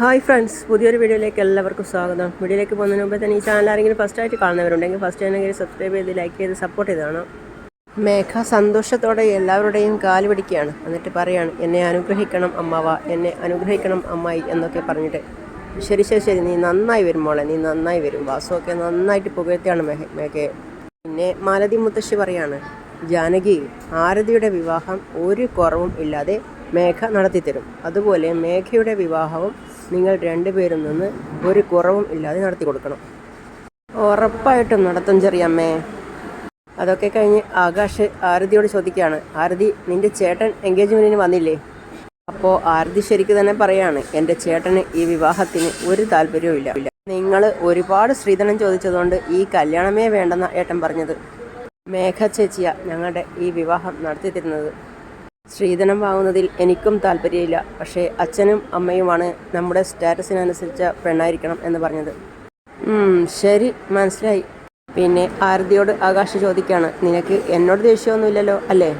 Hi friends പുതിയൊരു വീഡിയോയിലേക്ക് എല്ലാവർക്കും സ്വാഗതം. വീഡിയോയിലേക്ക് പോകുന്നതിന് മുമ്പ് തന്നെ ഈ ചാനൽ ആരെങ്കിലും ഫസ്റ്റ് ആയിട്ട് കാണുന്നവരുണ്ടെങ്കിൽ ഫസ്റ്റ് ആണെങ്കിൽ സബ്സ്ക്രൈബ് ചെയ്ത് ലൈക്ക് ചെയ്ത് സപ്പോർട്ട് ചെയ്താണ് മേഘ സന്തോഷത്തോടെ എല്ലാവരുടെയും കാൽ പിടിക്കുകയാണ്. എന്നിട്ട് പറയാണ് എന്നെ അനുഗ്രഹിക്കണം അമ്മാവ എന്നെ അനുഗ്രഹിക്കണം അമ്മായി എന്നൊക്കെ പറഞ്ഞിട്ട്. ശരി ശരി ശരി നീ നന്നായി വരും മോളെ നീ നന്നായി വരും. വാസുവൊക്കെ നന്നായിട്ട് പുകഴ്ത്തിയാണ് മേഘ മേഘയെ. പിന്നെ മാലതി മുത്തശ്ശി പറയാണ് ജാനകി ആരതിയുടെ വിവാഹം ഒരു കുറവും ഇല്ലാതെ മേഘ നടത്തിത്തരും. അതുപോലെ മേഘയുടെ വിവാഹവും നിങ്ങൾ രണ്ടുപേരും നിന്ന് ഒരു കുറവും ഇല്ലാതെ നടത്തി കൊടുക്കണം. ഉറപ്പായിട്ടും നടത്തും ചെറിയമ്മേ. അതൊക്കെ കഴിഞ്ഞ് ആകാശ് ആരതിയോട് ചോദിക്കുകയാണ് ആരതി നിന്റെ ചേട്ടൻ എൻഗേജ്മെന്റിന് വന്നില്ലേ? അപ്പോൾ ആരതി ശരിക്ക് തന്നെ പറയാണ് എന്റെ ചേട്ടന് ഈ വിവാഹത്തിന് ഒരു താല്പര്യവും ഇല്ല. നിങ്ങൾ ഒരുപാട് സ്ത്രീധനം ചോദിച്ചതുകൊണ്ട് ഈ കല്യാണമേ വേണ്ടെന്ന ഏട്ടൻ പറഞ്ഞത്. മേഘ ചേച്ചിയ ഞങ്ങളുടെ ഈ വിവാഹം നടത്തി തരുന്നത് സ്ത്രീധനം വാങ്ങുന്നതിൽ എനിക്കും താല്പര്യമില്ല. പക്ഷേ അച്ഛനും അമ്മയുമാണ് നമ്മുടെ സ്റ്റാറ്റസിനനുസരിച്ച പെണ്ണായിരിക്കണം എന്ന് പറഞ്ഞത്. ശരി മനസ്സിലായി. പിന്നെ ആരതിയോട് ആകാശ് ചോദിക്കുകയാണ് നിനക്ക് എന്നോട് ദേഷ്യമൊന്നുമില്ലല്ലോ അല്ലേ?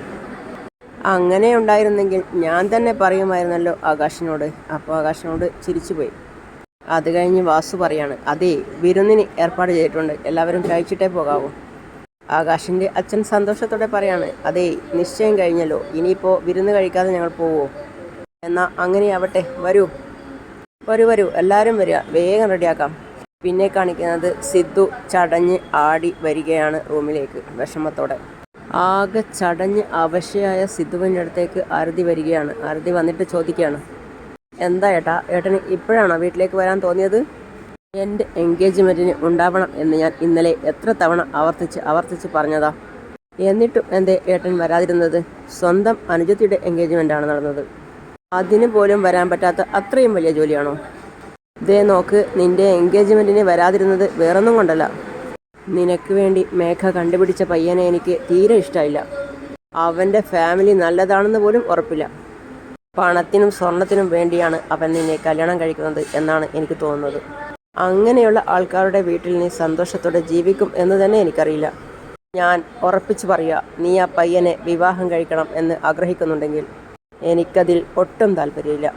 അങ്ങനെ ഉണ്ടായിരുന്നെങ്കിൽ ഞാൻ തന്നെ പറയുമായിരുന്നല്ലോ ആകാശിനോട്. അപ്പോൾ ആകാശിനോട് ചിരിച്ചുപോയി. അത് കഴിഞ്ഞ് വാസു പറയാണ് അതേ വിരുന്നിന് ഏർപ്പാട് ചെയ്തിട്ടുണ്ട്. എല്ലാവരും കഴിച്ചിട്ടേ പോകാവൂ. ആകാശിന്റെ അച്ഛൻ സന്തോഷത്തോടെ പറയാണ് അതെ നിശ്ചയം കഴിഞ്ഞല്ലോ ഇനിയിപ്പോൾ വിരുന്ന് കഴിക്കാതെ ഞങ്ങൾ പോവോ? എന്നാൽ അങ്ങനെയാവട്ടെ വരൂ. വരൂ വരൂ എല്ലാവരും വരിക വേഗം റെഡിയാക്കാം. പിന്നെ കാണിക്കുന്നത് സിദ്ധു ചടഞ്ഞ് ആടി വരികയാണ് റൂമിലേക്ക് വിഷമത്തോടെ. ആകെ ചടഞ്ഞ് അവശയായ സിദ്ധുവിന്റെ അടുത്തേക്ക് ആരതി വരികയാണ് ആരതി വന്നിട്ട് ചോദിക്കുകയാണ് എന്താ ഏട്ടാ ഏട്ടന് ഇപ്പോഴാണോ വീട്ടിലേക്ക് വരാൻ തോന്നിയത്? എന്റെ എൻഗേജ്മെന്റിന് ഉണ്ടാവണം എന്ന് ഞാൻ ഇന്നലെ എത്ര തവണ ആവർത്തിച്ച് ആവർത്തിച്ച് പറഞ്ഞതാ? എന്നിട്ടും എന്റെ ഏട്ടൻ വരാതിരുന്നത് സ്വന്തം അനുജത്തിയുടെ എൻഗേജ്മെന്റാണ് നടന്നത്. അതിന് പോലും വരാൻ പറ്റാത്ത അത്രയും വലിയ ജോലിയാണോ? ദേ നോക്ക് നിന്റെ എൻഗേജ്മെന്റിന് വരാതിരുന്നത് വേറൊന്നും കൊണ്ടല്ല. നിനക്ക് വേണ്ടി മേഘ കണ്ടുപിടിച്ച പയ്യനെ എനിക്ക് തീരെ ഇഷ്ടമില്ല അവന്റെ ഫാമിലി നല്ലതാണെന്ന് പോലും ഉറപ്പില്ല. പണത്തിനും സ്വർണത്തിനും വേണ്ടിയാണ് അവൻ നിന്നെ കല്യാണം കഴിക്കുന്നത് എന്നാണ് എനിക്ക് തോന്നുന്നത്. അങ്ങനെയുള്ള ആൾക്കാരുടെ വീട്ടിൽ നീ സന്തോഷത്തോടെ ജീവിക്കും എന്ന് തന്നെ എനിക്കറിയില്ല. ഞാൻ ഉറപ്പിച്ചു പറയുക നീ ആ പയ്യനെ വിവാഹം കഴിക്കണം എന്ന് ആഗ്രഹിക്കുന്നുണ്ടെങ്കിൽ എനിക്കതിൽ ഒട്ടും താല്പര്യമില്ല.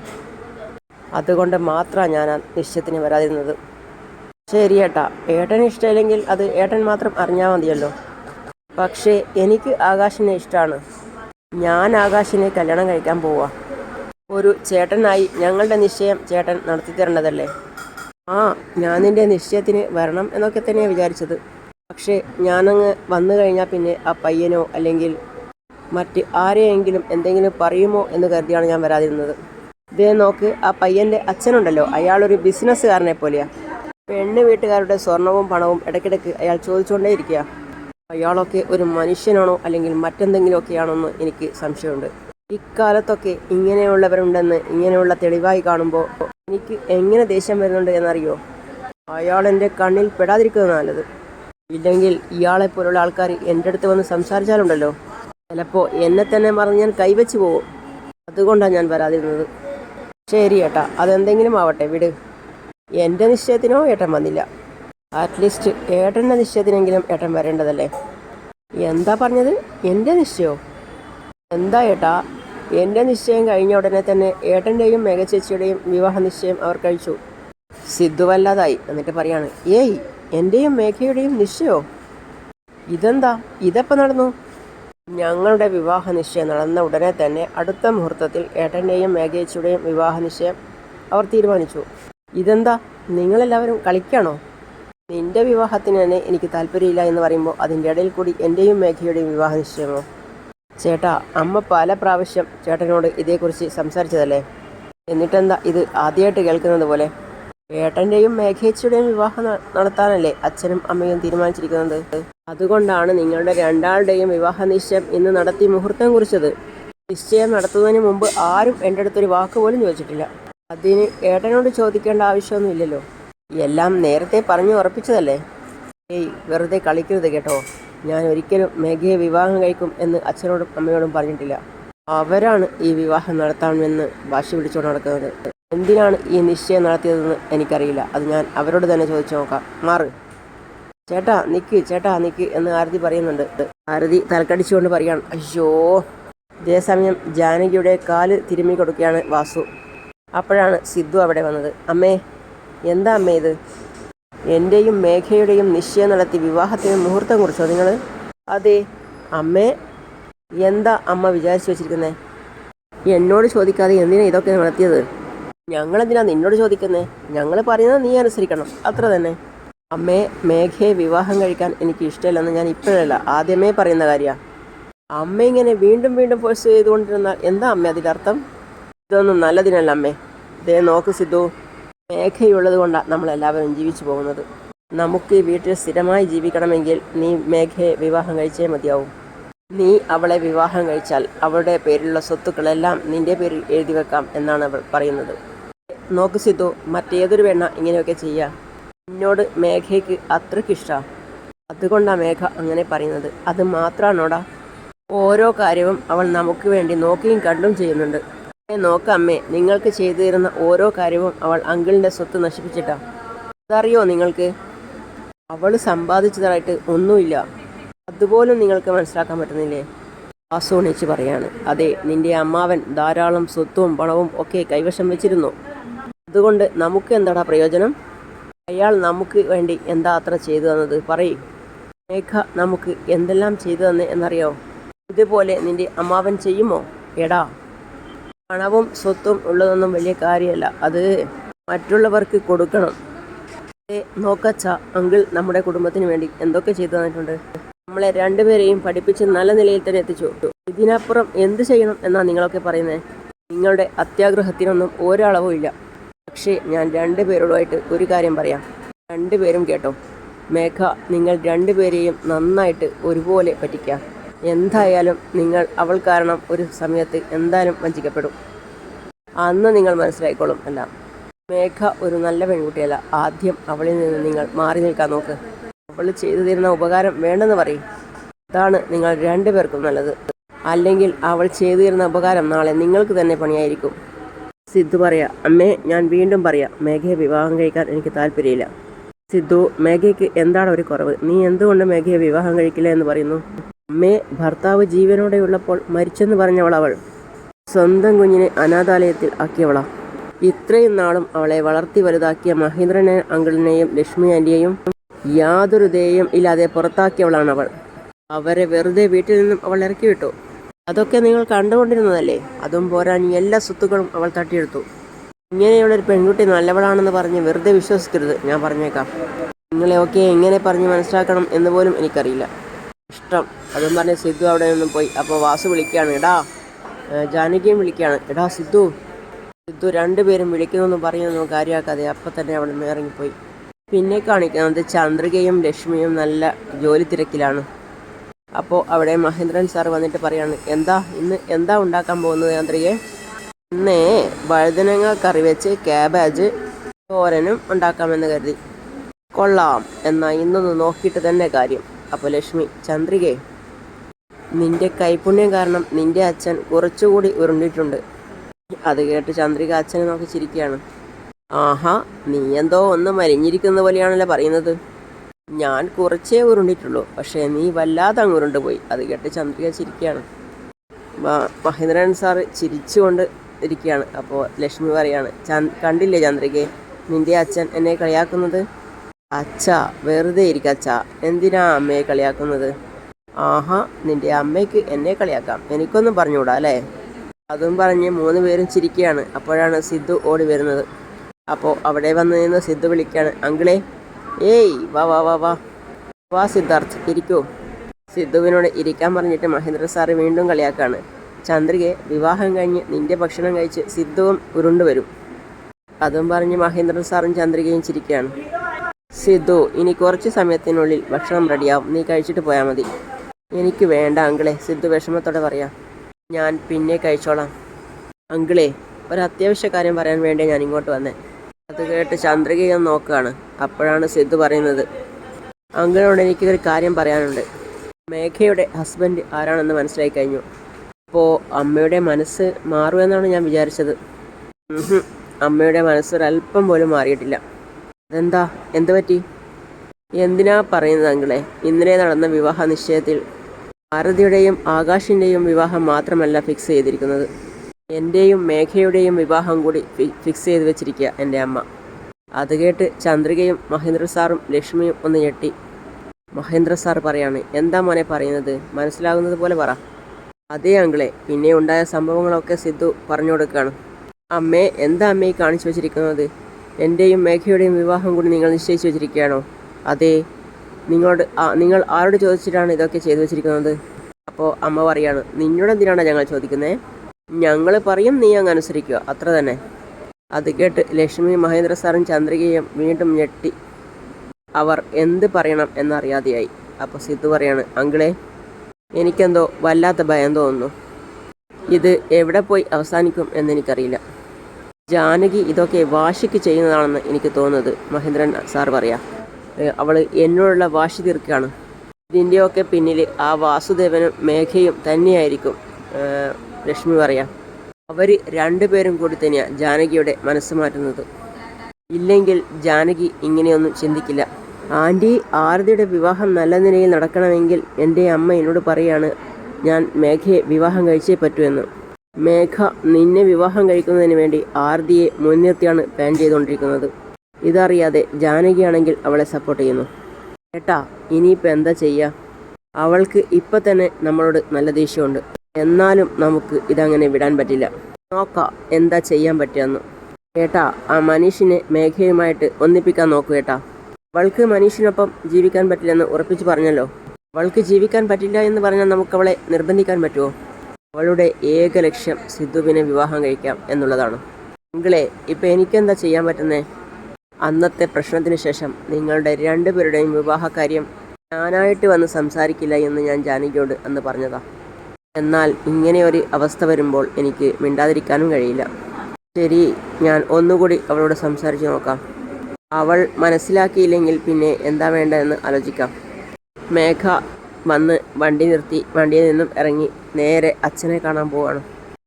അതുകൊണ്ട് മാത്രമാണ് ഞാൻ ആ നിശ്ചയത്തിന് വരാതിരുന്നത്. ശരി ഏട്ടാ ഏട്ടന് ഇഷ്ടമില്ലെങ്കിൽ അത് ഏട്ടൻ മാത്രം അറിഞ്ഞാൽ മതിയല്ലോ. പക്ഷേ എനിക്ക് ആകാശിനെ ഇഷ്ടമാണ് ഞാൻ ആകാശിനെ കല്യാണം കഴിക്കാൻ പോവാ. ഒരു ചേട്ടനായി ഞങ്ങളുടെ നിശ്ചയം ചേട്ടൻ നടത്തി തരേണ്ടതല്ലേ ആ ഞാൻ നിന്റെ നിശ്ചയത്തിന് വരണം എന്നൊക്കെ തന്നെയാണ് വിചാരിച്ചത്. പക്ഷേ ഞാനങ്ങ് വന്നു കഴിഞ്ഞാൽ പിന്നെ ആ പയ്യനോ അല്ലെങ്കിൽ മറ്റ് ആരെയെങ്കിലും എന്തെങ്കിലും പറയുമോ എന്ന് കരുതിയാണ് ഞാൻ വരാതിരുന്നത്. ഇതേ നോക്ക് ആ പയ്യന്റെ അച്ഛനുണ്ടല്ലോ അയാളൊരു ബിസിനസ്സുകാരനെ പോലെയാ. പെണ്ണ് വീട്ടുകാരുടെ സ്വർണവും പണവും ഇടയ്ക്കിടയ്ക്ക് അയാൾ ചോദിച്ചുകൊണ്ടേയിരിക്കുക അയാളൊക്കെ ഒരു മനുഷ്യനാണോ അല്ലെങ്കിൽ മറ്റെന്തെങ്കിലുമൊക്കെയാണോ എനിക്ക് സംശയമുണ്ട്. ഇക്കാലത്തൊക്കെ ഇങ്ങനെയുള്ളവരുണ്ടെന്ന് ഇങ്ങനെയുള്ള തെളിവായി കാണുമ്പോൾ എനിക്ക് എങ്ങനെ ദേഷ്യം വരുന്നുണ്ട് എന്നറിയോ? അയാൾ എന്റെ കണ്ണിൽ പെടാതിരിക്കുന്നത് നല്ലത്. ഇല്ലെങ്കിൽ ഇയാളെ പോലുള്ള ആൾക്കാർ എന്റെ അടുത്ത് വന്ന് സംസാരിച്ചാലുണ്ടല്ലോ. ചിലപ്പോൾ എന്നെ തന്നെ മറന്ന് ഞാൻ കൈവച്ച് പോകും. അതുകൊണ്ടാണ് ഞാൻ വരാതിരുന്നത്. ശരി ഏട്ടാ അതെന്തെങ്കിലും ആവട്ടെ വിട്. എന്റെ നിശ്ചയത്തിനോ ഏട്ടൻ വന്നില്ല. അറ്റ്ലീസ്റ്റ് ഏട്ടന്റെ നിശ്ചയത്തിനെങ്കിലും ഏട്ടൻ വരേണ്ടതല്ലേ? എന്താ പറഞ്ഞത്? എന്റെ നിശ്ചയോ? എന്താ ഏട്ടാ? എന്റെ നിശ്ചയം കഴിഞ്ഞ ഉടനെ തന്നെ ഏട്ടന്റെയും മേഘചേച്ചിയുടെയും വിവാഹ നിശ്ചയം അവർ കഴിച്ചു. സിദ്ധു വല്ലാതായി എന്നിട്ട് പറയാണ് ഏയ് എന്റെയും മേഘയുടെയും നിശ്ചയോ? ഇതെന്താ? ഇതെപ്പോൾ നടന്നു? ഞങ്ങളുടെ വിവാഹ നിശ്ചയം നടന്ന ഉടനെ തന്നെ അടുത്ത മുഹൂർത്തത്തിൽ ഏട്ടന്റെയും മേഘേച്ചിയുടെയും വിവാഹ നിശ്ചയം അവർ തീരുമാനിച്ചു. ഇതെന്താ? നിങ്ങളെല്ലാവരും കളിക്കാണോ? നിന്റെ വിവാഹത്തിന് തന്നെ എനിക്ക് താല്പര്യമില്ല എന്ന് പറയുമ്പോൾ അതിന്റെ ഇടയിൽ കൂടി എന്റെയും മേഘയുടെയും വിവാഹ നിശ്ചയമോ? ചേട്ടാ അമ്മ പല പ്രാവശ്യം ചേട്ടനോട് ഇതേക്കുറിച്ച് സംസാരിച്ചതല്ലേ? എന്നിട്ടെന്താ ഇത് ആദ്യമായിട്ട് കേൾക്കുന്നത് പോലെ? ഏട്ടന്റെയും മേഘേച്ചിയുടെയും വിവാഹം നടത്താനല്ലേ അച്ഛനും അമ്മയും തീരുമാനിച്ചിരിക്കുന്നത്? അതുകൊണ്ടാണ് നിങ്ങളുടെ രണ്ടാളുടെയും വിവാഹ നിശ്ചയം ഇന്ന് നടത്തി മുഹൂർത്തം കുറിച്ചത്. നിശ്ചയം നടത്തുന്നതിന് മുമ്പ് ആരും എന്റെ അടുത്തൊരു വാക്ക് പോലും ചോദിച്ചിട്ടില്ല. അതിന് ഏട്ടനോട് ചോദിക്കേണ്ട ആവശ്യമൊന്നുമില്ലല്ലോ എല്ലാം നേരത്തെ പറഞ്ഞു ഉറപ്പിച്ചതല്ലേ? ഏയ് വെറുതെ കളിക്കരുത് കേട്ടോ. ഞാൻ ഒരിക്കലും മേഘയെ വിവാഹം കഴിക്കും എന്ന് അച്ഛനോടും അമ്മയോടും പറഞ്ഞിട്ടില്ല. അവരാണ് ഈ വിവാഹം നടത്താമെന്ന് വാശി പിടിച്ചുകൊണ്ട് നടക്കുന്നത്. എന്തിനാണ് ഈ നിശ്ചയം നടത്തിയതെന്ന് എനിക്കറിയില്ല. അത് ഞാൻ അവരോട് തന്നെ ചോദിച്ചു നോക്കാം. മാറ്. ചേട്ടാ നിക്ക് ചേട്ടാ നിക്ക് എന്ന് ആരതി പറയുന്നുണ്ട്. ആരതി തലക്കടിച്ചുകൊണ്ട് പറയാണ്. അയ്യോ. ഇതേസമയം ജാനകിയുടെ കാൽ തിരുമ്മി കൊടുക്കുകയാണ് വാസു. അപ്പോഴാണ് സിദ്ധു അവിടെ വന്നത്. അമ്മേ എന്താ അമ്മേ ഇത്? എന്റെയും മേഘയുടെയും നിശ്ചയം നടത്തി വിവാഹത്തിന് മുഹൂർത്തം കുറിച്ചോ നിങ്ങൾ? അതെ. അമ്മേ എന്താ അമ്മ വിചാരിച്ചു വെച്ചിരിക്കുന്നത് എന്നോട് ചോദിക്കാതെ എന്തിനാണ് ഇതൊക്കെ നടത്തിയത്? ഞങ്ങളെന്തിനാ നിന്നോട് ചോദിക്കുന്നത് ഞങ്ങൾ പറയുന്നത് നീ അനുസരിക്കണം. അത്ര തന്നെ. അമ്മേ മേഘയെ വിവാഹം കഴിക്കാൻ എനിക്ക് ഇഷ്ടമില്ലെന്ന് ഞാൻ ഇപ്പോഴല്ല ആദ്യമേ പറയുന്ന കാര്യമാണ് അമ്മ ഇങ്ങനെ വീണ്ടും വീണ്ടും ഫോഴ്സ് ചെയ്തുകൊണ്ടിരുന്നാൽ എന്താ അമ്മ അതിന്റെ അർത്ഥം ഇതൊന്നും നല്ലതിനല്ല അമ്മേ. ദേ നോക്ക് സിദ്ധു. മേഘയുള്ളത് കൊണ്ടാണ് നമ്മളെല്ലാവരും ജീവിച്ചു പോകുന്നത്. നമുക്ക് ഈ വീട്ടിൽ സ്ഥിരമായി ജീവിക്കണമെങ്കിൽ നീ മേഘയെ വിവാഹം കഴിച്ചേ മതിയാവും. നീ അവളെ വിവാഹം കഴിച്ചാൽ അവളുടെ പേരിലുള്ള സ്വത്തുക്കളെല്ലാം നിന്റെ പേരിൽ എഴുതി വെക്കാം എന്നാണ് അവൾ പറയുന്നത്. നോക്ക് സിദ്ധു മറ്റേതൊരു വേണ ഇങ്ങനെയൊക്കെ ചെയ്യുക എന്നോട് മേഘയ്ക്ക് അത്രയ്ക്ക് ഇഷ്ടമാണ് അതുകൊണ്ടാണ് മേഘ അങ്ങനെ പറയുന്നത്. അത് മാത്രമാണോടാ ഓരോ കാര്യവും അവൾ നമുക്ക് വേണ്ടി നോക്കിയും കണ്ടും ചെയ്യുന്നുണ്ട്. ഏ, നോക്ക് അമ്മേ നിങ്ങൾക്ക് ചെയ്തു തരുന്ന ഓരോ കാര്യവും അവൾ അങ്കിളിന്റെ സ്വത്ത് നശിപ്പിച്ചിട്ടാ. അതറിയോ നിങ്ങൾക്ക്? അവൾ സമ്പാദിച്ചതായിട്ട് ഒന്നുമില്ല. അതുപോലും നിങ്ങൾക്ക് മനസ്സിലാക്കാൻ പറ്റുന്നില്ലേ? ആസോണിച്ച് പറയാണ്. അതെ നിന്റെ അമ്മാവൻ ധാരാളം സ്വത്തും പണവും ഒക്കെ കൈവശം വെച്ചിരുന്നു. അതുകൊണ്ട് നമുക്ക് എന്താടാ പ്രയോജനം? അയാൾ നമുക്ക് വേണ്ടി എന്താ അത്ര ചെയ്തു തന്നത്? പറയും. മേഘ നമുക്ക് എന്തെല്ലാം ചെയ്തു തന്നെ എന്നറിയോ? ഇതുപോലെ നിന്റെ അമ്മാവൻ ചെയ്യുമോ? എടാ. പണവും സ്വത്തും ഉള്ളതൊന്നും വലിയ കാര്യമല്ല. അത് മറ്റുള്ളവർക്ക് കൊടുക്കണം. നോക്കച്ച അങ്കിൾ നമ്മുടെ കുടുംബത്തിന് വേണ്ടി എന്തൊക്കെ ചെയ്തു തന്നിട്ടുണ്ട്. നമ്മളെ രണ്ടുപേരെയും പഠിപ്പിച്ച് നല്ല നിലയിൽ തന്നെ എത്തിച്ചു. ഇതിനപ്പുറം എന്ത് ചെയ്യണം എന്നാണ് നിങ്ങളൊക്കെ പറയുന്നത് നിങ്ങളുടെ അത്യാഗ്രഹത്തിനൊന്നും ഒരളവും ഇല്ല. പക്ഷേ ഞാൻ രണ്ടുപേരോടുമായിട്ട് ഒരു കാര്യം പറയാം. രണ്ടുപേരും കേട്ടോ മേഘ നിങ്ങൾ രണ്ടുപേരെയും നന്നായിട്ട് ഒരുപോലെ പറ്റിക്കാം. എന്തായാലും നിങ്ങൾ അവൾ കാരണം ഒരു സമയത്ത് എന്തായാലും വഞ്ചിക്കപ്പെടും. അന്ന് നിങ്ങൾ മനസ്സിലായിക്കോളും എല്ലാം മേഘ ഒരു നല്ല പെൺകുട്ടിയല്ല. ആദ്യം അവളിൽ നിന്ന് നിങ്ങൾ മാറി നിൽക്കാൻ നോക്ക്. അവൾ ചെയ്തു തരുന്ന ഉപകാരം വേണ്ടെന്ന് പറയും. അതാണ് നിങ്ങൾ രണ്ടുപേർക്കും നല്ലത്. അല്ലെങ്കിൽ അവൾ ചെയ്തു തരുന്ന ഉപകാരം നാളെ നിങ്ങൾക്ക് തന്നെ പണിയായിരിക്കും. സിദ്ധു പറയാ അമ്മേ ഞാൻ വീണ്ടും പറയാ മേഘയെ വിവാഹം കഴിക്കാൻ എനിക്ക് താല്പര്യമില്ല. സിദ്ധു മേഘയ്ക്ക് എന്താണ് ഒരു കുറവ്? നീ എന്തുകൊണ്ട് മേഘയെ വിവാഹം കഴിക്കില്ല എന്ന് പറയുന്നു? അമ്മേ ഭർത്താവ് ജീവനോടെ ഉള്ളപ്പോൾ മരിച്ചെന്ന് പറഞ്ഞവൾ അവൾ സ്വന്തം കുഞ്ഞിനെ അനാഥാലയത്തിൽ ആക്കിയവളാ. ഇത്രയും നാളും അവളെ വളർത്തി വലുതാക്കിയ മഹേന്ദ്രനെ അങ്കിളിനെയും ലക്ഷ്മി ആന്റിയെയും യാതൊരു ദയം ഇല്ലാതെ പുറത്താക്കിയവളാണ് അവൾ അവരെ വെറുതെ വീട്ടിൽ നിന്നും അവൾ ഇറക്കി വിട്ടു. അതൊക്കെ നിങ്ങൾ കണ്ടുകൊണ്ടിരുന്നതല്ലേ? അതും പോരാൻ എല്ലാ സ്വത്തുക്കളും അവൾ തട്ടിയെടുത്തു. ഇങ്ങനെയുള്ളൊരു പെൺകുട്ടി നല്ലവളാണെന്ന് പറഞ്ഞ് വെറുതെ വിശ്വസിക്കരുത്. ഞാൻ പറഞ്ഞേക്കാം. നിങ്ങളെ ഒക്കെ എങ്ങനെ പറഞ്ഞ് മനസ്സിലാക്കണം എന്ന് പോലും എനിക്കറിയില്ല. ഇഷ്ടം. അതും പറഞ്ഞ് സിദ്ധു അവിടെ നിന്നും പോയി. അപ്പോൾ വാസു വിളിക്കുകയാണ്. എടാ ജാനകിയും വിളിക്കുകയാണ്. എടാ സിദ്ധു. സിദ്ധു രണ്ടുപേരും വിളിക്കുന്നൊന്നും പറയുന്നൊന്നും കാര്യമാക്കാതെ അപ്പം തന്നെ അവിടെ നിന്ന് ഇറങ്ങിപ്പോയി. പിന്നെ കാണിക്കുന്നത് ചന്ദ്രികയും ലക്ഷ്മിയും നല്ല ജോലി തിരക്കിലാണ്. അപ്പോൾ അവിടെ മഹേന്ദ്രൻ സാർ വന്നിട്ട് പറയാണ് എന്താ ഇന്ന് എന്താ ഉണ്ടാക്കാൻ പോകുന്നത് ചന്ദ്രികയെ ഇന്നേ വഴുതനങ്ങ കറി വെച്ച് ക്യാബേജ് തോരനും ഉണ്ടാക്കാമെന്ന് കരുതി. കൊള്ളാം. എന്നാൽ ഇന്നൊന്ന് നോക്കിയിട്ട് തന്നെ കാര്യം. അപ്പോൾ ലക്ഷ്മി ചന്ദ്രികയെ നിന്റെ കൈപുണ്യം കാരണം നിന്റെ അച്ഛൻ കുറച്ചുകൂടി ഉരുണ്ടിട്ടുണ്ട്. അത് കേട്ട് ചന്ദ്രിക അച്ഛനെ നോക്കി ചിരിക്കുകയാണ്. ആഹാ നീ എന്തോ ഒന്ന് മരിഞ്ഞിരിക്കുന്ന പോലെയാണല്ലോ പറയുന്നത്. ഞാൻ കുറച്ചേ ഉരുണ്ടിട്ടുള്ളൂ പക്ഷേ നീ വല്ലാതെ അങ്ങ് ഉരുണ്ടുപോയി. അത് കേട്ട് ചന്ദ്രിക ചിരിക്കുകയാണ്. മഹേന്ദ്രൻ സാറ് ചിരിച്ചുകൊണ്ട് ഇരിക്കുകയാണ്. അപ്പോൾ ലക്ഷ്മി പറയാണ് "ചന്ദ്- കണ്ടില്ലേ ചന്ദ്രികയെ നിന്റെ അച്ഛൻ എന്നെ കളിയാക്കുന്നത്? അച്ഛ വെറുതെ ഇരിക്ക അച്ഛ. എന്തിനാ അമ്മയെ കളിയാക്കുന്നത്? ആഹാ നിന്റെ അമ്മയ്ക്ക് എന്നെ കളിയാക്കാം. എനിക്കൊന്നും പറഞ്ഞുകൂടാ അല്ലേ? അതും പറഞ്ഞ് മൂന്ന് പേരും ചിരിക്കുകയാണ്. അപ്പോഴാണ് സിദ്ധു ഓടി വരുന്നത്. അപ്പോൾ അവിടെ വന്ന് നിന്ന് സിദ്ധു വിളിക്കുകയാണ് അങ്കിളേ ഏയ് വാ വാ വാ വാ. വാ സിദ്ധാർത്ഥ് ഇരിക്കൂ. സിദ്ധുവിനോട് ഇരിക്കാൻ പറഞ്ഞിട്ട് മഹേന്ദ്ര സാറ് വീണ്ടും കളിയാക്കാണ്. ചന്ദ്രികയെ വിവാഹം കഴിഞ്ഞ് നിന്റെ ഭക്ഷണം കഴിച്ച് സിദ്ധുവും ഉരുണ്ടുവരും. അതും പറഞ്ഞ് മഹേന്ദ്രൻ സാറും ചന്ദ്രികയും ചിരിക്കുകയാണ്. സിദ്ധു ഇനി കുറച്ച് സമയത്തിനുള്ളിൽ ഭക്ഷണം റെഡിയാവും. നീ കഴിച്ചിട്ട് പോയാൽ മതി. എനിക്ക് വേണ്ട അങ്കിളെ. സിദ്ധു വിഷമത്തോടെ പറയാം. ഞാൻ പിന്നെ കഴിച്ചോളാം. അങ്കിളെ ഒരു അത്യാവശ്യ കാര്യം പറയാൻ വേണ്ടി ഞാൻ ഇങ്ങോട്ട് വന്നേ. അത് കേട്ട് ചന്ദ്രികയും നോക്കുകയാണ് അപ്പോഴാണ് സിദ്ധു പറയുന്നത്. അങ്കിളിനോട് എനിക്കൊരു കാര്യം പറയാനുണ്ട്. മേഘയുടെ ഹസ്ബൻഡ് ആരാണെന്ന് മനസ്സിലായി കഴിഞ്ഞു. അപ്പോൾ അമ്മയുടെ മനസ്സ് മാറുമെന്നാണ് ഞാൻ വിചാരിച്ചത്. അമ്മയുടെ മനസ്സ് ഒരല്പം പോലും മാറിയിട്ടില്ല. അതെന്താ എന്ത് പറ്റി? എന്തിനാ പറയുന്നത് അങ്കിളെ? ഇന്നലെ നടന്ന വിവാഹ നിശ്ചയത്തിൽ ഭാരതിയുടെയും ആകാശിന്റെയും വിവാഹം മാത്രമല്ല ഫിക്സ് ചെയ്തിരിക്കുന്നത്. എന്റെയും മേഘയുടെയും വിവാഹം കൂടി ഫിക്സ് ചെയ്ത് വെച്ചിരിക്കുക എന്റെ അമ്മ. അത് കേട്ട് ചന്ദ്രികയും മഹേന്ദ്ര സാറും ലക്ഷ്മിയും ഒന്ന് ഞെട്ടി. മഹേന്ദ്ര സാർ പറയാണ് എന്താ മോനെ പറയുന്നത്? മനസ്സിലാകുന്നത് പോലെ പറ. അതേ അങ്കിളെ പിന്നെ ഉണ്ടായ സംഭവങ്ങളൊക്കെ സിദ്ധു പറഞ്ഞു കൊടുക്കുകയാണ് അമ്മേ എന്താ അമ്മയെ കാണിച്ചു വെച്ചിരിക്കുന്നത്? എന്റെയും മേഘയുടെയും വിവാഹം കൂടി നിങ്ങൾ നിശ്ചയിച്ചു വെച്ചിരിക്കുകയാണോ? അതെ. നിങ്ങളോട് നിങ്ങൾ ആരോട് ചോദിച്ചിട്ടാണ് ഇതൊക്കെ ചെയ്തു വെച്ചിരിക്കുന്നത്? അപ്പോൾ അമ്മ പറയാണ് നിന്നോട് എന്തിനാണ് ഞങ്ങൾ ചോദിക്കുന്നത് ഞങ്ങൾ പറയും നീ അങ്ങ് അനുസരിക്കുക. അത്ര തന്നെ. അത് കേട്ട് ലക്ഷ്മി മഹേന്ദ്ര സാറും ചന്ദ്രികയും വീണ്ടും ഞെട്ടി. അവർ എന്ത് പറയണം എന്നറിയാതെയായി. അപ്പോൾ സിദ്ധു പറയാണ് അങ്കിളെ എനിക്കെന്തോ വല്ലാത്ത ഭയം തോന്നുന്നു. ഇത് എവിടെ പോയി അവസാനിക്കും എന്നെനിക്കറിയില്ല ജാനകി ഇതൊക്കെ വാശിക്ക് ചെയ്യുന്നതാണെന്ന് എനിക്ക് തോന്നുന്നത്. മഹേന്ദ്രൻ സാർ പറയാ. അവൾ എന്നോടുള്ള വാശി തീർക്കുകയാണ്. ഇതിന്റെയൊക്കെ പിന്നിൽ ആ വാസുദേവനും മേഘയും തന്നെയായിരിക്കും ലക്ഷ്മി പറയാം. അവർ രണ്ടുപേരും കൂടി തന്നെയാണ് ജാനകിയുടെ മനസ്സ് മാറ്റുന്നത്. ഇല്ലെങ്കിൽ ജാനകി ഇങ്ങനെയൊന്നും ചിന്തിക്കില്ല. ആന്റി ആരതിയുടെ വിവാഹം നല്ല നിലയിൽ നടക്കണമെങ്കിൽ എന്റെ അമ്മ എന്നോട് പറയാണ് ഞാൻ മേഘയെ വിവാഹം കഴിച്ചേ പറ്റൂ എന്ന്. മേഘ നിന്നെ വിവാഹം കഴിക്കുന്നതിന് വേണ്ടി ആർദിയെ മുൻനിർത്തിയാണ് പ്ലാൻ ചെയ്തുകൊണ്ടിരിക്കുന്നത്. ഇതറിയാതെ ജാനകിയാണെങ്കിൽ അവളെ സപ്പോർട്ട് ചെയ്യുന്നു. ഏട്ടാ ഇനിയിപ്പോൾ എന്താ ചെയ്യുക അവൾക്ക് ഇപ്പം തന്നെ നമ്മളോട് നല്ല ദേഷ്യമുണ്ട്. എന്നാലും നമുക്ക് ഇതങ്ങനെ വിടാൻ പറ്റില്ല. നോക്കാം എന്താ ചെയ്യാൻ പറ്റുമെന്ന് ഏട്ടാ ആ മനീഷിനെ മേഘയുമായിട്ട് ഒന്നിപ്പിക്കാൻ നോക്കൂ ഏട്ടാ. അവൾക്ക് മനീഷിനൊപ്പം ജീവിക്കാൻ പറ്റില്ലെന്ന് ഉറപ്പിച്ചു പറഞ്ഞല്ലോ. അവൾക്ക് ജീവിക്കാൻ പറ്റില്ല എന്ന് പറഞ്ഞാൽ നമുക്ക് അവളെ നിർബന്ധിക്കാൻ പറ്റുമോ അവളുടെ ഏക ലക്ഷ്യം സിദ്ധുവിനെ വിവാഹം കഴിക്കാം എന്നുള്ളതാണ്. നിങ്ങളെ ഇപ്പം എനിക്കെന്താ ചെയ്യാൻ പറ്റുന്നേ? അന്നത്തെ പ്രശ്നത്തിന് ശേഷം നിങ്ങളുടെ രണ്ടുപേരുടെയും വിവാഹകാര്യം ഞാനായിട്ട് വന്ന് സംസാരിക്കില്ല എന്ന് ഞാൻ ജാനകിയോട് അന്ന് പറഞ്ഞതാ. എന്നാൽ ഇങ്ങനെ ഒരു അവസ്ഥ വരുമ്പോൾ എനിക്ക് മിണ്ടാതിരിക്കാനും കഴിയില്ല. ശരി ഞാൻ ഒന്നുകൂടി അവളോട് സംസാരിച്ച് നോക്കാം. അവൾ മനസ്സിലാക്കിയില്ലെങ്കിൽ പിന്നെ എന്താ വേണ്ടതെന്ന് ആലോചിക്കാം. മേഘ വന്ന് വണ്ടി നിർത്തി വണ്ടിയിൽ നിന്നും ഇറങ്ങി നേരെ അച്ഛനെ കാണാൻ പോവാണ്.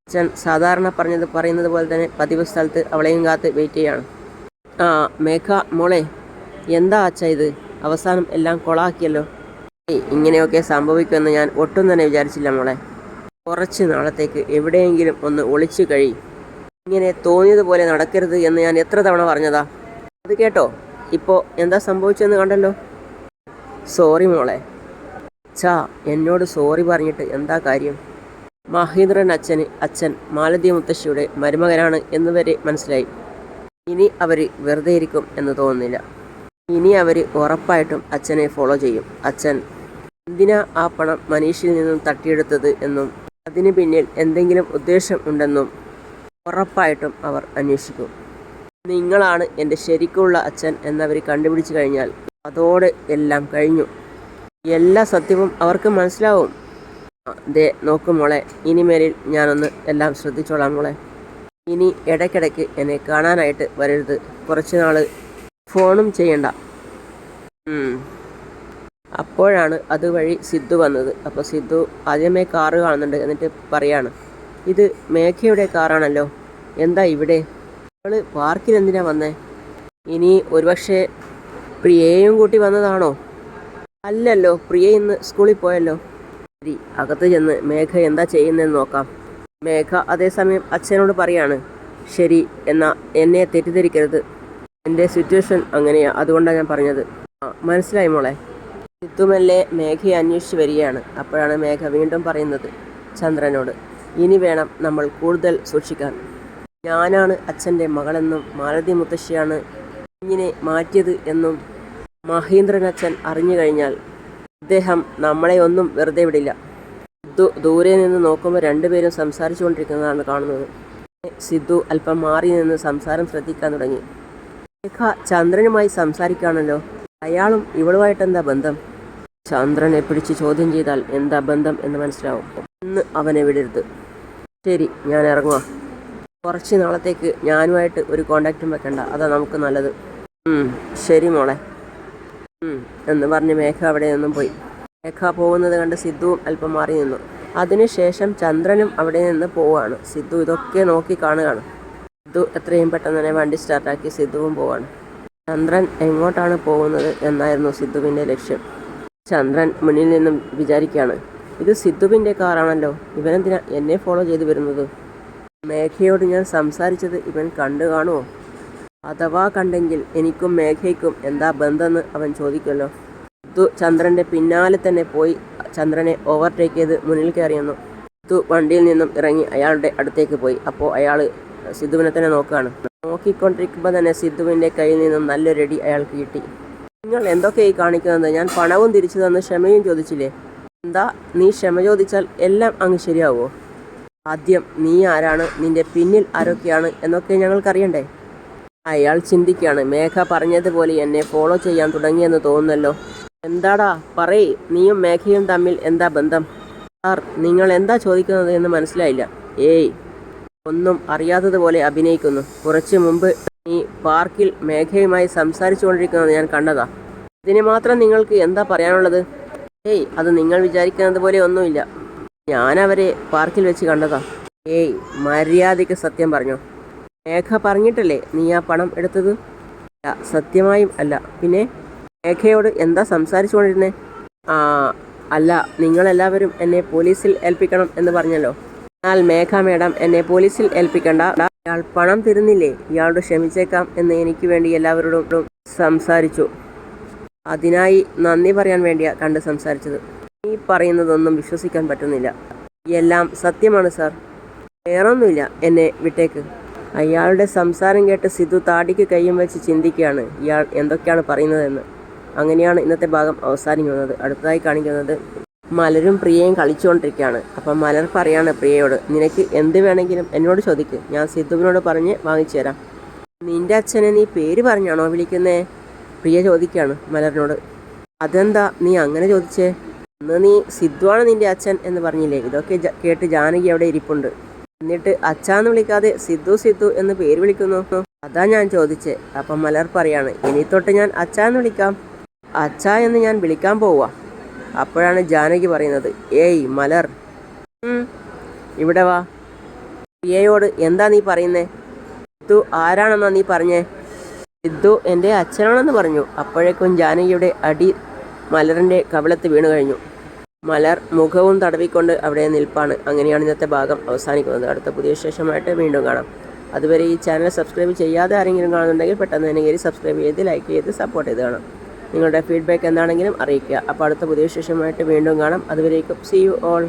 അച്ഛൻ സാധാരണ പറഞ്ഞത് പറയുന്നത് പോലെ തന്നെ പതിവ് സ്ഥലത്ത് അവളെയും കാത്ത് വെയിറ്റ് ചെയ്യാണ്. ആ മേഘ മോളെ എന്താ അച്ഛ ഇത്? അവസാനം എല്ലാം കൊളാക്കിയല്ലോ. ഇങ്ങനെയൊക്കെ സംഭവിക്കുമെന്ന് ഞാൻ ഒട്ടും തന്നെ വിചാരിച്ചില്ല മോളെ. കുറച്ച് നാളത്തേക്ക് എവിടെയെങ്കിലും ഒന്ന് ഒളിച്ചു കഴി. ഇങ്ങനെ തോന്നിയതുപോലെ നടക്കരുത് എന്ന് ഞാൻ എത്ര തവണ പറഞ്ഞതാ? അത് കേട്ടോ. ഇപ്പോൾ എന്താ സംഭവിച്ചതെന്ന് കണ്ടല്ലോ? സോറി മോളെ. ഛാ എന്നോട് സോറി പറഞ്ഞിട്ട് എന്താ കാര്യം? മഹീന്ദ്രൻ അച്ഛന് അച്ഛൻ മാലതി മുത്തശ്ശിയുടെ മരുമകനാണ് എന്ന് വരെ മനസ്സിലായി. ഇനി അവർ വെറുതെ ഇരിക്കും എന്ന് തോന്നുന്നില്ല. ഇനി അവർ ഉറപ്പായിട്ടും അച്ഛനെ ഫോളോ ചെയ്യും. അച്ഛൻ എന്തിനാ ആ പണം മനീഷിൽ നിന്നും തട്ടിയെടുത്തത് എന്നും അതിന് പിന്നിൽ എന്തെങ്കിലും ഉദ്ദേശം ഉണ്ടെന്നും ഉറപ്പായിട്ടും അവർ അന്വേഷിക്കും. നിങ്ങളാണ് എന്റെ ശരിക്കുള്ള അച്ഛൻ എന്നവർ കണ്ടുപിടിച്ചു കഴിഞ്ഞാൽ അതോടെ എല്ലാം കഴിഞ്ഞു. എല്ലാ സത്യവും അവർക്ക് മനസ്സിലാവും. ദേ നോക്കും മോളെ ഇനിമേലിൽ ഞാനൊന്ന് എല്ലാം ശ്രദ്ധിച്ചോളാം മോളെ. ഇനി ഇടയ്ക്കിടയ്ക്ക് എന്നെ കാണാനായിട്ട് വരരുത്. കുറച്ച് നാൾ ഫോണും ചെയ്യണ്ട. അപ്പോഴാണ് അതുവഴി സിദ്ധു വന്നത്. അപ്പോൾ സിദ്ധു ആദ്യമേ കാറ് കാണുന്നുണ്ട് എന്നിട്ട് പറയാണ് ഇത് മേഘയുടെ കാറാണല്ലോ. എന്താ ഇവിടെ? അവൾ പാർക്കിൽ എന്തിനാ വന്നേ? ഇനി ഒരുപക്ഷെ പ്രിയേയും കൂട്ടി വന്നതാണോ? അല്ലല്ലോ പ്രിയ ഇന്ന് സ്കൂളിൽ പോയല്ലോ. ശരി അകത്ത് ചെന്ന് മേഘ എന്താ ചെയ്യുന്നതെന്ന് നോക്കാം. മേഘ അതേസമയം അച്ഛനോട് പറയാണ് ശരി എന്നാ എന്നെ തെറ്റിദ്ധരിക്കരുത്. എന്റെ സിറ്റുവേഷൻ അങ്ങനെയാണ് അതുകൊണ്ടാണ് ഞാൻ പറഞ്ഞത്. മനസ്സിലായി മോളെ? സിത്തുമല്ലേ മേഘയെ അന്വേഷിച്ച് വരികയാണ്. അപ്പോഴാണ് മേഘ വീണ്ടും പറയുന്നത് ചന്ദ്രനോട് ഇനി വേണം നമ്മൾ കൂടുതൽ സൂക്ഷിക്കാൻ. ഞാനാണ് അച്ഛന്റെ മകളെന്നും മാലതി മുത്തശ്ശിയാണ് കുഞ്ഞിനെ മാറ്റിയത് എന്നും മഹീന്ദ്രൻ അച്ഛൻ അറിഞ്ഞു കഴിഞ്ഞാൽ അദ്ദേഹം നമ്മളെ ഒന്നും വെറുതെ വിടില്ല. ദൂരെ നിന്ന് നോക്കുമ്പോൾ രണ്ടുപേരും സംസാരിച്ചുകൊണ്ടിരിക്കുന്നതാണ് കാണുന്നത്. സിദ്ധു അല്പം മാറി നിന്ന് സംസാരം ശ്രദ്ധിക്കാൻ തുടങ്ങി. രേഖ ചന്ദ്രനുമായി സംസാരിക്കുകയാണല്ലോ. അയാളും ഇവളുമായിട്ട് എന്താ ബന്ധം? ചന്ദ്രനെ പിടിച്ച് ചോദ്യം ചെയ്താൽ എന്താ ബന്ധം എന്ന് മനസ്സിലാവും. ഇന്ന് അവനെ വിടരുത്. ശരി ഞാൻ ഇറങ്ങുക കുറച്ച് നാളത്തേക്ക് ഞാനുമായിട്ട് ഒരു കോണ്ടാക്റ്റും വെക്കണ്ട. അതാ നമുക്ക് നല്ലത്. ശരി മോളെ. എന്ന് പറഞ്ഞ് മേഘ അവിടെ നിന്നും പോയി. മേഘ പോകുന്നത് കണ്ട് സിദ്ധുവും അല്പം മാറി നിന്നു. അതിനുശേഷം ചന്ദ്രനും അവിടെ നിന്ന് പോവാണ്. സിദ്ധു ഇതൊക്കെ നോക്കി കാണുകയാണ്. സിദ്ധു എത്രയും പെട്ടെന്ന് തന്നെ വണ്ടി സ്റ്റാർട്ടാക്കി സിദ്ധുവും പോവാണ്. ചന്ദ്രൻ എങ്ങോട്ടാണ് പോകുന്നത് എന്നായിരുന്നു സിദ്ധുവിന്റെ ലക്ഷ്യം. ചന്ദ്രൻ മുന്നിൽ നിന്നും വിചാരിക്കുകയാണ് ഇത് സിദ്ധുവിന്റെ കാറാണല്ലോ. ഇവനെന്തിനാ എന്നെ ഫോളോ ചെയ്ത് വരുന്നത്? മേഘയോട് ഞാൻ സംസാരിച്ചത് ഇവൻ കണ്ടു കാണുമോ അഥവാ കണ്ടെങ്കിൽ എനിക്കും മേഘയ്ക്കും എന്താ ബന്ധമെന്ന് അവൻ ചോദിക്കുമല്ലോ. തു ചന്ദ്രന്റെ പിന്നാലെ തന്നെ പോയി ചന്ദ്രനെ ഓവർടേക്ക് ചെയ്ത് മുന്നിൽ കയറിയെന്നു. തു വണ്ടിയിൽ നിന്നും ഇറങ്ങി അയാളുടെ അടുത്തേക്ക് പോയി. അപ്പോൾ അയാൾ സിദ്ധുവിനെ തന്നെ നോക്കുകയാണ്. നോക്കിക്കൊണ്ടിരിക്കുമ്പോൾ തന്നെ സിദ്ധുവിന്റെ കയ്യിൽ നിന്നും നല്ലൊരടി അയാൾക്ക് കിട്ടി. നിങ്ങൾ എന്തൊക്കെയായി കാണിക്കുന്നത്? ഞാൻ പണവും തിരിച്ചു തന്ന് ക്ഷമയും ചോദിച്ചില്ലേ? എന്താ നീ ക്ഷമ ചോദിച്ചാൽ എല്ലാം അങ്ങ് ശരിയാവുമോ? ആദ്യം നീ ആരാണ്? നിന്റെ പിന്നിൽ ആരൊക്കെയാണ്? എന്നൊക്കെ ഞങ്ങൾക്കറിയണ്ടേ? അയാൾ ചിന്തിക്കുകയാണ്. മേഘ പറഞ്ഞതുപോലെ എന്നെ ഫോളോ ചെയ്യാൻ തുടങ്ങിയെന്ന് തോന്നുന്നല്ലോ. എന്താടാ? പറയേ. നീയും മേഘയും തമ്മിൽ എന്താ ബന്ധം? സാർ നിങ്ങൾ എന്താ ചോദിക്കുന്നത് എന്ന് മനസ്സിലായില്ല. ഏയ്. ഒന്നും അറിയാത്തതുപോലെ അഭിനയിക്കുന്നു. കുറച്ച് മുമ്പ് നീ പാർക്കിൽ മേഘയുമായി സംസാരിച്ചുകൊണ്ടിരിക്കുന്നത് ഞാൻ കണ്ടതാ. ഇതിന് മാത്രം നിങ്ങൾക്ക് എന്താ പറയാനുള്ളത്? ഏയ് അത് നിങ്ങൾ വിചാരിക്കുന്നത് പോലെ ഒന്നുമില്ല. ഞാൻ അവരെ പാർക്കിൽ വെച്ച് കണ്ടതാ. ഏയ് മര്യാദയ്ക്ക് സത്യം പറഞ്ഞോ. മേഘ പറഞ്ഞിട്ടല്ലേ നീ ആ പണം എടുത്തത്? സത്യമായും അല്ല. പിന്നെ രേഖയോട് എന്താ സംസാരിച്ചുകൊണ്ടിരുന്നേ? ആ അല്ല നിങ്ങളെല്ലാവരും എന്നെ പോലീസിൽ ഏൽപ്പിക്കണം എന്ന് പറഞ്ഞല്ലോ. എന്നാൽ മേഘ മേഡം എന്നെ പോലീസിൽ ഏൽപ്പിക്കണ്ട. ഇയാൾ പണം തരുന്നില്ലേ? ഇയാളോട് ക്ഷമിച്ചേക്കാം എന്ന് എനിക്ക് വേണ്ടി എല്ലാവരോടും സംസാരിച്ചു. അതിനായി നന്ദി പറയാൻ വേണ്ടിയാ കണ്ട് സംസാരിച്ചത്. ഈ പറയുന്നതൊന്നും വിശ്വസിക്കാൻ പറ്റുന്നില്ല. എല്ലാം സത്യമാണ് സാർ. വേറൊന്നുമില്ല എന്നെ വിട്ടേക്ക്. അയാളുടെ സംസാരം കേട്ട് സിദ്ധു താടിക്ക് കൈയും വെച്ച് ചിന്തിക്കുകയാണ്. ഇയാൾ എന്തൊക്കെയാണ് പറയുന്നതെന്ന്. അങ്ങനെയാണ് ഇന്നത്തെ ഭാഗം അവസാനിക്കുന്നത് അടുത്തതായി കാണിക്കുന്നത് മലരും പ്രിയയും കളിച്ചുകൊണ്ടിരിക്കുകയാണ്. അപ്പം മലർ പറയാണ് പ്രിയയോട് നിനക്ക് എന്ത് വേണമെങ്കിലും എന്നോട് ചോദിക്ക്. ഞാൻ സിദ്ധുവിനോട് പറഞ്ഞ് വാങ്ങിച്ചു തരാം. നിന്റെ അച്ഛനെ നീ പേര് പറഞ്ഞാണോ വിളിക്കുന്നേ? പ്രിയ ചോദിക്കുകയാണ് മലറിനോട്. അതെന്താ നീ അങ്ങനെ ചോദിച്ചേ? അന്ന് നീ സിദ്ധുവാണ് നിന്റെ അച്ഛൻ എന്ന് പറഞ്ഞില്ലേ? ഇതൊക്കെ കേട്ട് ജാനകി അവിടെ ഇരിപ്പുണ്ട്. എന്നിട്ട് അച്ഛാന്ന് വിളിക്കാതെ സിദ്ധു സിദ്ധു എന്ന് പേര് വിളിക്കുന്നു. അതാ ഞാൻ ചോദിച്ചേ. അപ്പം മലർ പറയാണ് ഇനി തൊട്ട് ഞാൻ അച്ഛാന്ന് വിളിക്കാം. അച്ഛ എന്ന് ഞാൻ വിളിക്കാൻ പോവാ. അപ്പോഴാണ് ജാനകി പറയുന്നത് ഏയ് മലർ ഇവിടെ വാ. പ്രിയയോട് എന്താ നീ പറയുന്നേ? സിദ്ധു ആരാണെന്നാ നീ പറഞ്ഞേ? സിദ്ധു എന്റെ അച്ഛനാണെന്ന് പറഞ്ഞു. അപ്പോഴേക്കും ജാനകിയുടെ അടി മലറിന്റെ കവിളത്ത് വീണു കഴിഞ്ഞു. മലർ മുഖവും തടവിക്കൊണ്ട് അവിടെ നിൽപ്പാണ്. അങ്ങനെയാണ് ഇന്നത്തെ ഭാഗം അവസാനിക്കുന്നത്. അടുത്ത പുതിയ വിശേഷമായിട്ട് വീണ്ടും കാണാം. അതുവരെ ഈ ചാനൽ സബ്സ്ക്രൈബ് ചെയ്യാതെ ആരെങ്കിലും കാണുന്നുണ്ടെങ്കിൽ പെട്ടെന്ന് തന്നെ കയറി സബ്സ്ക്രൈബ് ചെയ്ത് ലൈക്ക് ചെയ്ത് സപ്പോർട്ട് ചെയ്ത് കാണാം. നിങ്ങളുടെ ഫീഡ്ബാക്ക് എന്താണെങ്കിലും അറിയിക്കുക. അപ്പോൾ അടുത്ത പുതിയ വിശേഷമായിട്ട് വീണ്ടും കാണാം. അതുവരേക്കും സി യു ഓൾ